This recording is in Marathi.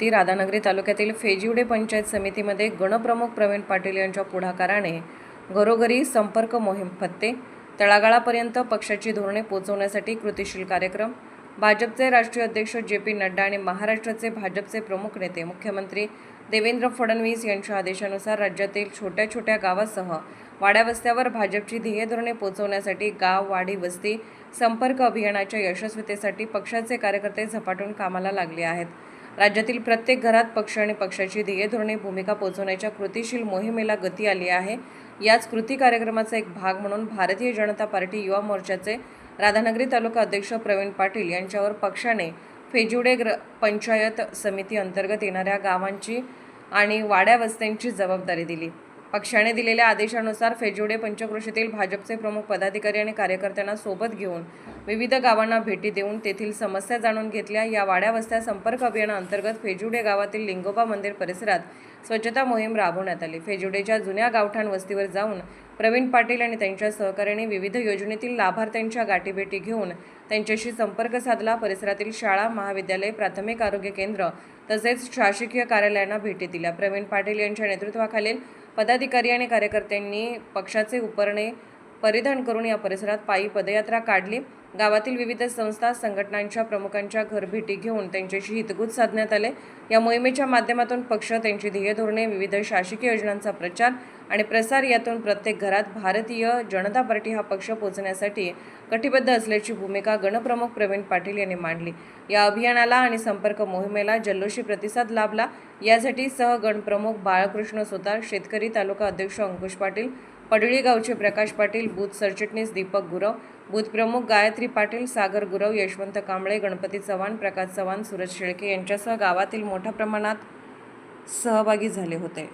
ती राधानगरी तालुक्यातील फेजिवडे पंचायत समितीमध्ये गणप्रमुख प्रवीण पाटील यांच्या पुढाकाराने घरोघरी संपर्क मोहीम फत्ते. तळागाळापर्यंत पक्षाची धोरणे पोचवण्यासाठी कृतीशील कार्यक्रम. भाजपचे राष्ट्रीय अध्यक्ष जे पी नड्डा आणि महाराष्ट्राचे भाजपचे प्रमुख नेते मुख्यमंत्री देवेंद्र फडणवीस यांच्या आदेशानुसार राज्यातील छोट्या छोट्या गावासह वाड्यावस्त्यावर भाजपची ध्येय धोरणे पोचवण्यासाठी गाव वाडी वस्ती संपर्क अभियानाच्या यशस्वीतेसाठी पक्षाचे कार्यकर्ते झपाटून कामाला लागले आहेत. राज्यातील प्रत्येक घरात पक्ष आणि पक्षाची ध्येयधोरणे भूमिका पोहोचवण्याच्या कृतीशील मोहिमेला गती आली आहे. याच कृती कार्यक्रमाचा एक भाग म्हणून भारतीय जनता पार्टी युवा मोर्चाचे राधानगरी तालुका अध्यक्ष प्रवीण पाटील यांच्यावर पक्षाने फेजुडे ग्र पंचायत समिती अंतर्गत येणाऱ्या गावांची आणि वाड्या वस्त्यांची जबाबदारी दिली. पक्षाने दिलेल्या आदेशानुसार फेजुडे पंचक्रोशीतील भाजपचे प्रमुख पदाधिकारी आणि कार्यकर्त्यांना सोबत घेऊन विविध गावांना भेटी देऊन तेथील समस्या जाणून घेतल्या. या वाड्यावस्त्या संपर्क अभियानाअंतर्गत फेजुडे गावातील लिंगोबा मंदिर परिसरात स्वच्छता मोहीम राबवण्यात आली. फेजुडेच्या जुन्या गावठाण वस्तीवर जाऊन प्रवीण पाटील आणि त्यांच्या सहकार्याने विविध योजनेतील लाभार्थ्यांच्या गाठीभेटी घेऊन त्यांच्याशी संपर्क साधला. परिसरातील शाळा महाविद्यालय प्राथमिक आरोग्य केंद्र तसेच शासकीय कार्यालयांना भेटी दिल्या. प्रवीण पाटील यांच्या नेतृत्वाखालील पदाधिकारी आणि कार्यकर्त्यांनी पक्षाचे उपरणे परिधान करून या परिसरात पायी पदयात्रा काढली. गावातील विविध संस्था संघटनांच्या प्रमुखांच्या घरभेटी घेऊन त्यांच्याशी हितगुज साधण्यात आले. या मोहिमेच्या माध्यमातून पक्ष त्यांची ध्येय धोरणे विविध शासकीय योजनांचा प्रचार आणि प्रसार यातून प्रत्येक घरात भारतीय जनता पार्टी हा पक्ष पोचण्यासाठी कटिबद्ध असल्याची भूमिका गणप्रमुख प्रवीण पाटील यांनी मांडली. या अभियानाला आणि संपर्क मोहिमेला जल्लोषी प्रतिसाद लाभला. यासाठी सह गणप्रमुख बाळकृष्ण सुतार शेतकरी तालुका अध्यक्ष अंकुश पाटील पडळी गावचे प्रकाश पाटील बूथ सरचिटणीस दीपक गुरव बूथप्रमुख गायत्री पाटील सागर गुरव यशवंत कांबळे गणपती चव्हाण प्रकाश चव्हाण सूरज शेळके यांच्यासह गावातील मोठ्या प्रमाणात सहभागी झाले होते.